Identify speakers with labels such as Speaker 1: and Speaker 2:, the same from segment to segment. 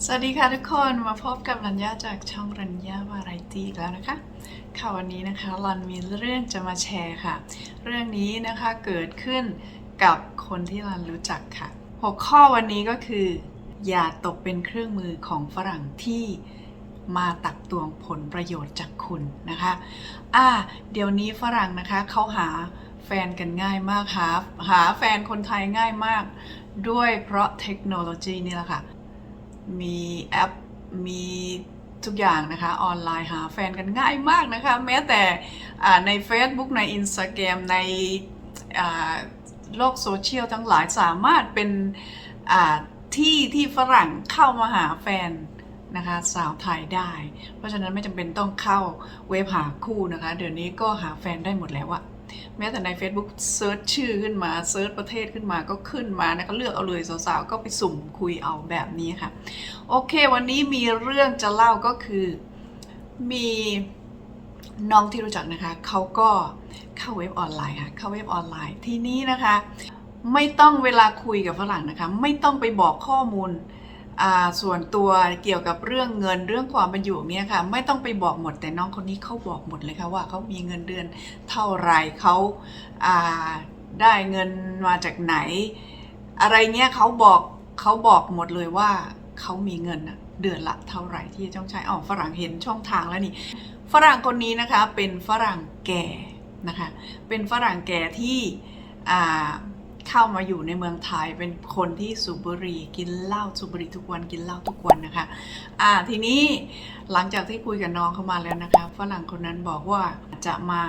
Speaker 1: สวัสดีค่ะทุกคนมาพบกับรัญญาจากช่องรัญญาวาไรตี้อีแล้วนะคะค่ะวันนี้นะคะรันมีเรื่องจะมาแชร์ค่ะ เรื่องนี้นะคะเกิดขึ้นกับคนที่รันรู้จักค่ะหัวข้อวันนี้ก็คือ อย่าตกเป็นเครื่องมือของฝรั่งที่มาตักตวงผลประโยชน์จากคุณนะคะอ่าเดี๋ยวนี้ฝรั่งนะคะเขาหาแฟนกันง่ายมากหาหาแฟนคนไทยง่ายมาก ด้วยเพราะเทคโนโลยีนี่แหละค่ะ มีแอป มีทุกอย่างนะคะ ออนไลน์หาแฟนกันง่ายมากนะคะ แม้แต่ใน Facebook ใน Instagram ในโลกโซเชียลทั้งหลายสามารถเป็นที่ที่ฝรั่งเข้ามาหาแฟนนะคะสาวไทยได้ เพราะฉะนั้นไม่จำเป็นต้องเข้าเว็บหาคู่นะคะ เดี๋ยวนี้ก็หาแฟนได้หมดแล้วอะ แม้แต่ใน Facebook เซิร์ชชื่อขึ้นมาเซิร์ชประเทศขึ้นมาก็ขึ้นมานะก็เลือกเอาเลยสาวๆ ก็ไปสุ่มคุยเอาแบบนี้ค่ะ โอเค วันนี้มีเรื่องจะเล่าก็คือมีน้องที่รู้จักนะคะเขาก็เข้าเว็บออนไลน์ค่ะเข้าเว็บออนไลน์ทีนี้นะคะ ไม่ต้องเวลาคุยกับฝรั่งนะคะ ไม่ต้องไปบอกข้อมูล ส่วนตัวเกี่ยวกับเรื่องเงินเรื่องความเป็นอยู่เนี่ยค่ะไม่ต้องไปบอกหมดแต่น้องคนนี้เขาบอกหมดเลยค่ะว่าเขามีเงินเดือนเท่าไหรเขาาได้เงินมาจากไหน อะไรเงี้ยเขาบอกเขาบอกหมดเลยว่าเขามีเงินเดือนละเท่าไหร่ที่จะต้องใช้อ๋อฝรั่งเห็นช่องทางแล้วนี่ฝรั่งคนนี้นะคะเป็นฝรั่งแก่นะคะเป็นฝรั่งแก่ที่ เข้ามาอยู่ในเมืองไทยเป็นคนที่สูบบุหรี่กินเหล้าสูบบุหรี่ทุกวันกินเหล้าทุกวันนะคะอ่าทีนี้หลังจากที่คุยกับน้องเข้ามาแล้วนะคะฝรั่งคนนั้นบอกว่าจะมา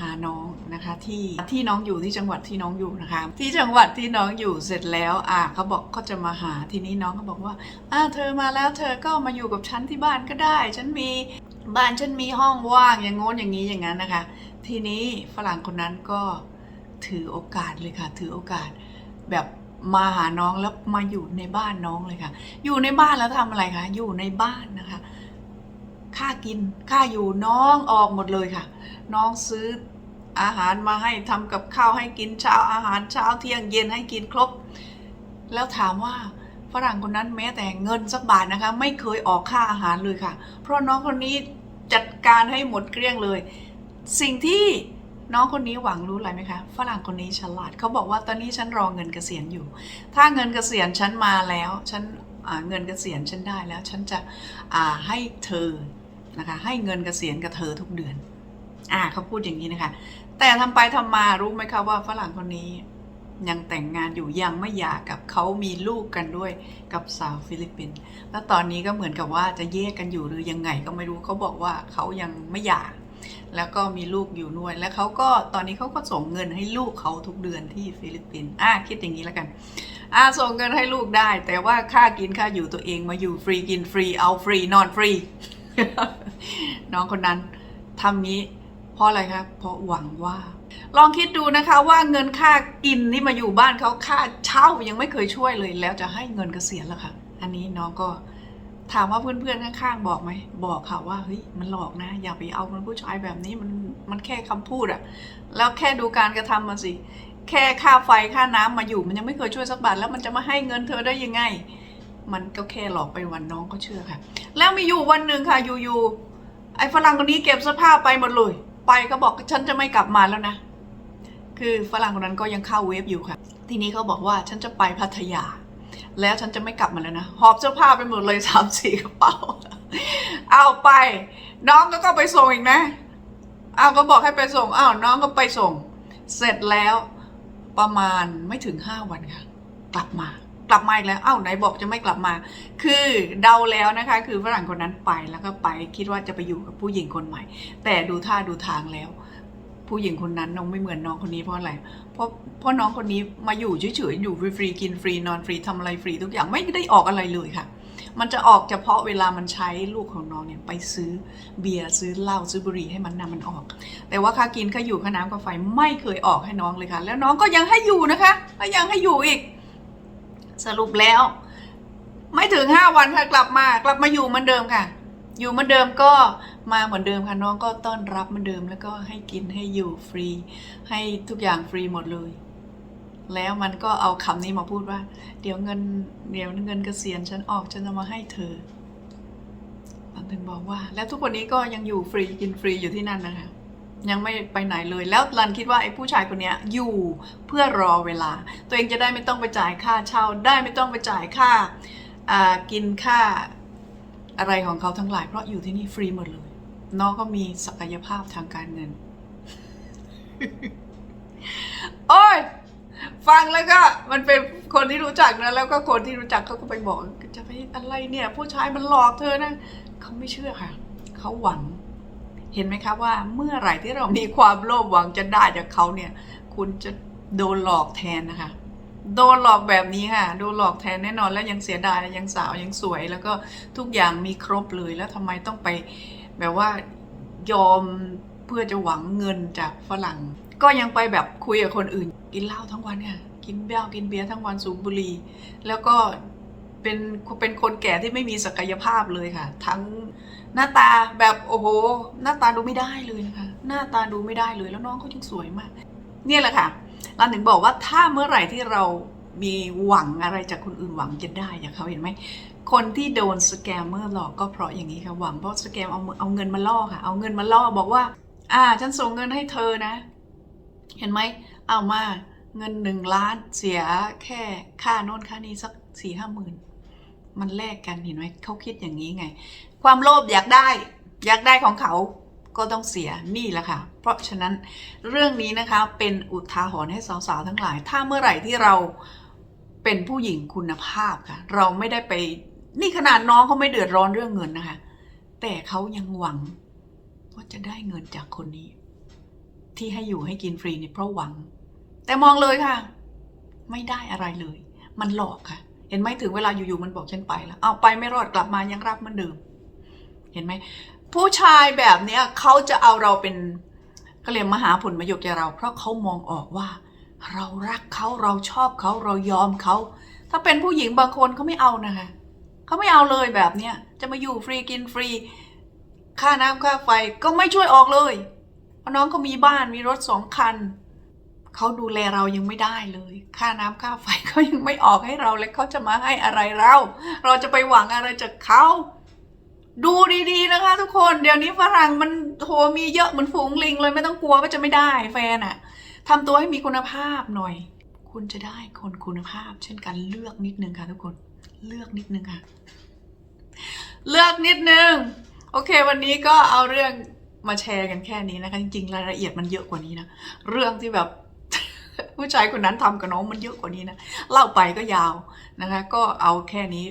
Speaker 1: หาน้องนะคะที่ที่น้องอยู่ที่จังหวัดที่น้องอยู่นะคะ ที่จังหวัดที่น้องอยู่เสร็จแล้วอ่าเขาบอกเขาจะมาหาทีนี้น้องก็บอกว่าอ่าเธอมาแล้วเธอก็มาอยู่กับฉันที่บ้านก็ได้ ฉันมีบ้านฉันมีห้องว่างอย่างโน้นอย่างนี้อย่างนั้นนะคะ ทีนี้ฝรั่งคนนั้นก็ ถือโอกาสเลยค่ะ ถือโอกาส แบบมาหาน้องแล้วมาอยู่ในบ้านน้องเลยค่ะ อยู่ในบ้านแล้วทำอะไรคะอยู่ในบ้านนะคะค่ากินค่าอยู่น้องออกหมดเลยค่ะ น้องซื้ออาหารมาให้ทำกับข้าวให้กินเช้าอาหารเช้าเที่ยงเย็นให้กินครบ แล้วถามว่าฝรั่งคนนั้นแม้แต่เงินสักบาทนะคะ ไม่เคยออกค่าอาหารเลยค่ะ เพราะน้องคนนี้จัดการให้หมดเกลี้ยงเลย สิ่งที่ น้องคนนี้หวังรู้อะไรไหมคะ ฝรั่งคนนี้ฉลาดเขาบอกว่าตอนนี้ฉันรอเงินเกษียณอยู่ ถ้าเงินเกษียณฉันมาแล้วฉันเงินเกษียณฉันได้แล้วฉันจะให้เธอนะคะให้เงินเกษียณกับเธอทุกเดือนอ่าเขาพูดอย่างนี้นะคะ แต่ทำไปทำมารู้ไหมคะว่าฝรั่งคนนี้ยังแต่งงานอยู่ยังไม่หย่ากับเขามีลูกกันด้วยกับสาวฟิลิปปินส์แล้วตอนนี้ก็เหมือนกับว่าจะแยกกันอยู่หรือยังไงก็ไม่รู้เขาบอกว่าเขายังไม่หย่า แล้วก็มีลูกอยู่ด้วย แล้วเขาก็ตอนนี้เขาก็ส่งเงินให้ลูกเขาทุกเดือนที่ฟิลิปปินส์อะคิดอย่างนี้แล้วกันอะส่งเงินให้ลูกได้ แต่ว่าค่ากินค่าอยู่ตัวเองมาอยู่ฟรีกินฟรีเอาฟรีนอนฟรีน้องคนนั้นทำงี้ เพราะอะไรครับ เพราะหวังว่า ลองคิดดูนะคะว่าเงินค่ากินที่มาอยู่บ้านเขาค่าเช่ายังไม่เคยช่วยเลย แล้วจะให้เงินเกษียณแล้วค่ะ อันนี้น้องก็ ถามว่าเพื่อนๆข้างๆบอกไหมบอกค่ะว่าเฮ้ยมันหลอกนะ อย่าไปเอาคนผู้ชายแบบนี้มันมันแค่คำพูดอะแล้วแค่ดูการกระทำมาสิ แค่ค่าไฟค่าน้ำมาอยู่ มันยังไม่เคยช่วยสักบาทแล้วมันจะมาให้เงินเธอได้ยังไง มันก็แค่หลอกไปวันน้องก็เชื่อค่ะ แล้วมีอยู่วันหนึ่งค่ะอยู่ๆไอ้ฝรั่งคนนี้เก็บเสื้อผ้าไปหมดเลยไปก็บอกฉันจะไม่กลับมาแล้วนะ คือฝรั่งคนนั้นก็ยังเข้าเวฟอยู่ค่ะ ทีนี้เขาบอกว่าฉันจะไปพัทยา แล้วฉันจะไม่กลับมาแล้วนะ หอบเสื้อผ้าไปหมดเลยสามสี่กระเป๋า เอาไป น้องก็ก็ไปส่งอีกนะเอาก็บอกให้ไปส่งอ้าวน้องก็ไปส่ง เสร็จแล้วประมาณไม่ถึงห้าวันค่ะ กลับมา กลับมาอีกแล้วอ้าวไหนบอกจะไม่กลับมา คือเดาแล้วนะคะ คือฝรั่งคนนั้นไปแล้วก็ไปคิดว่าจะไปอยู่กับผู้หญิงคนใหม่ แต่ดูท่าดูทางแล้ว ผู้หญิงคนนั้นน้องไม่เหมือนน้องคนนี้เพราะอะไร เพราะเพราะน้องคนนี้มาอยู่เฉยๆอยู่ฟรีๆกินฟรีนอนฟรีทำอะไรฟรีทุกอย่างไม่ได้ออกอะไรเลยค่ะ มันจะออกเฉพาะเวลามันใช้ลูกของน้องเนี่ยไปซื้อเบียร์ซื้อเหล้าซื้อบุหรี่ให้มันนำมันออก แต่ว่าค่ากินค่าอยู่ค่าน้ำค่าไฟไม่เคยออกให้น้องเลยค่ะ แล้วน้องก็ยังให้อยู่นะคะก็ยังให้อยู่อีก สรุปแล้ว ไม่ถึงห้าวันค่ะกลับมากลับมาอยู่เหมือนเดิมค่ะ อยู่เหมือนเดิมก็มาเหมือนเดิมค่ะน้องก็ต้อนรับเหมือนเดิม แล้วก็ให้กินให้อยู่ฟรี ให้ทุกอย่างฟรีหมดเลย แล้วมันก็เอาคำนี้มาพูดว่า เดี๋ยวเงินเดี๋ยวเงินเกษียณฉันออกฉันจะมาให้เธอมันถึงบอกว่า แล้วทุกวันนี้ก็ยังอยู่ฟรีกินฟรีอยู่ที่นั่นนะคะยังไม่ไปไหนเลย แล้วรันคิดว่าไอ้ผู้ชายคนนี้อยู่เพื่อรอเวลา ตัวเองจะได้ไม่ต้องไปจ่ายค่าเช่าได้ไม่ต้องไปจ่ายค่ากินค่า อะไรของเขาทั้งหลายเพราะอยู่ที่นี่ฟรีหมดเลย น้องก็มีศักยภาพทางการเงิน โอ้ย ฟังแล้วก็มันเป็นคนที่รู้จักนะแล้วก็คนที่รู้จักเขาก็ไปบอกจะไปอะไรเนี่ย ผู้ชายมันหลอกเธอนะเขาไม่เชื่อค่ะเขาหวัง เห็นไหมคะว่าเมื่อไหร่ที่เรามีความโลภหวังจะได้จากเขาเนี่ย คุณจะโดนหลอกแทนนะคะ โดนหลอกแบบนี้ค่ะ โดนหลอกแทนแน่นอนแล้วยังเสียดายยังสาวยังสวย แล้วก็ทุกอย่างมีครบเลยแล้วทำไมต้องไปแบบว่ายอมเพื่อจะหวังเงินจากฝรั่ง ก็ยังไปแบบคุยกับคนอื่น กินเหล้าทั้งวันค่ะกินเบียร์กินเบียร์ทั้งวันสูบบุหรี่แล้วก็เป็นเป็นคนแก่ที่ไม่มีศักยภาพเลยค่ะ ทั้งหน้าตาแบบโอ้โห หน้าตาดูไม่ได้เลยนะคะหน้าตาดูไม่ได้เลยแล้วน้องเขายังสวยมาก เนี่ยแหละค่ะ เราถึงบอกว่าถ้าเมื่อไหร่ที่เรามีหวังอะไรจากคนอื่นหวังจะได้จากเขาเห็นไหมคนที่โดนสแกมเมอร์หลอกก็เพราะอย่างนี้ค่ะหวังเพราะสแกมเอาเอาเงินมาล่อค่ะ เอาเงินมาล่อบอกว่า อ่า ฉันส่งเงินให้เธอนะ เห็นไหมเอามาเงินหนึ่งล้านเสียแค่ค่าโน่นค่านี้สักสี่ห้าหมื่นมันแลกกันเห็นไหมเขาคิดอย่างนี้ไง ความโลภอยากได้ อยากได้ของเขา ก็ต้องเสียนี่แหละค่ะ เพราะฉะนั้นเรื่องนี้นะคะเป็นอุทาหรณ์ให้สาวๆทั้งหลาย ถ้าเมื่อไหร่ที่เราเป็นผู้หญิงคุณภาพค่ะ เราไม่ได้ไปนี่ขนาดน้องเขาไม่เดือดร้อนเรื่องเงินนะคะ แต่เขายังหวังว่าจะได้เงินจากคนนี้ ที่ให้อยู่ให้กินฟรีเนี่ยเพราะหวัง แต่มองเลยค่ะ ไม่ได้อะไรเลย มันหลอกค่ะ เห็นไหมถึงเวลาอยู่ๆมันบอกฉันไปแล้วเอาไปไม่รอดกลับมายังรับเหมือนเดิม เห็นไหม ผู้ชายแบบเนี้ยเขาจะเอาเราเป็นเขาเรียกมหาผลประโยชน์แก่เรา เพราะเขามองออกว่า เรารักเขาเราชอบเขาเรายอมเขา ถ้าเป็นผู้หญิงบางคนเขาไม่เอานะคะเขาไม่เอาเลยแบบเนี้ยจะมาอยู่ฟรีกินฟรี ค่าน้ำค่าไฟก็ไม่ช่วยออกเลยเพราะน้องเขามีบ้านมีรถสองคันเขาดูแลเรายังไม่ได้เลย ค่าน้ำค่าไฟเขายังไม่ออกให้เราเลยเขาจะมาให้อะไรเรา เราจะไปหวังอะไรจากเขา ดูดีๆนะคะ ทุกคนเดี๋ยวนี้ฝรั่งมันโหมีเยอะเหมือนฝูงลิงเลยไม่ต้องกลัวว่าจะไม่ได้แฟนอะทำตัวให้มีคุณภาพหน่อย คุณจะได้คนคุณภาพ เช่นกันเลือกนิดนึงค่ะทุกคนเลือกนิดนึงค่ะ เลือกนิดนึง โอเค วันนี้ก็เอาเรื่องมาแชร์กันแค่นี้นะคะ จริงๆรายละเอียดมันเยอะกว่านี้นะ เรื่องที่แบบผู้ชายคนนั้นทำกับน้องมันเยอะกว่านี้นะเล่าไปก็ยาวนะคะ ก็เอาแค่นี้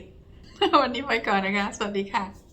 Speaker 1: วันนี้ไปก่อนนะคะ สวัสดีค่ะ